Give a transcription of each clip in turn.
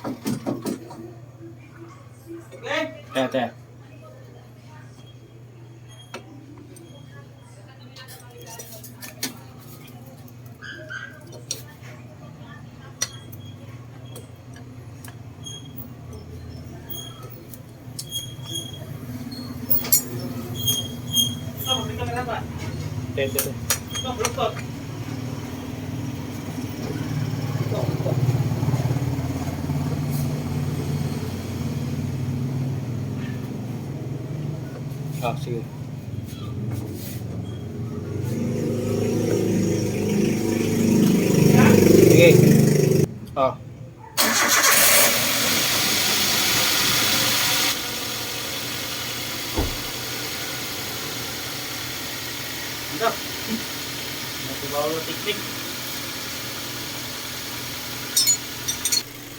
Teka, teka. Teka, teka. Teka, teka. Ah, sige. Sige. Ah. Ito. Nagbabaw na tiktik.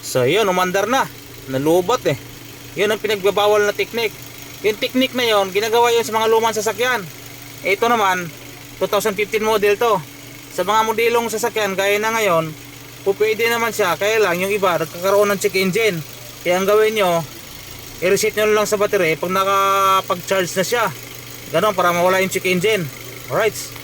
So yun, umandar na. Nalubat eh. Yun ang pinagbabawal na teknik. Yung teknik na yon, ginagawa yun sa mga lumang sasakyan. Ito naman, 2015 model to. Sa mga modelong sasakyan, gaya na ngayon, po pwede naman siya. Kaya lang, yung iba, nagkakaroon ng check engine. Kaya ang gawin nyo, i-reset nyo lang sa battery pag nakapag-charge na siya. Ganon, para mawala yung check engine. Alright.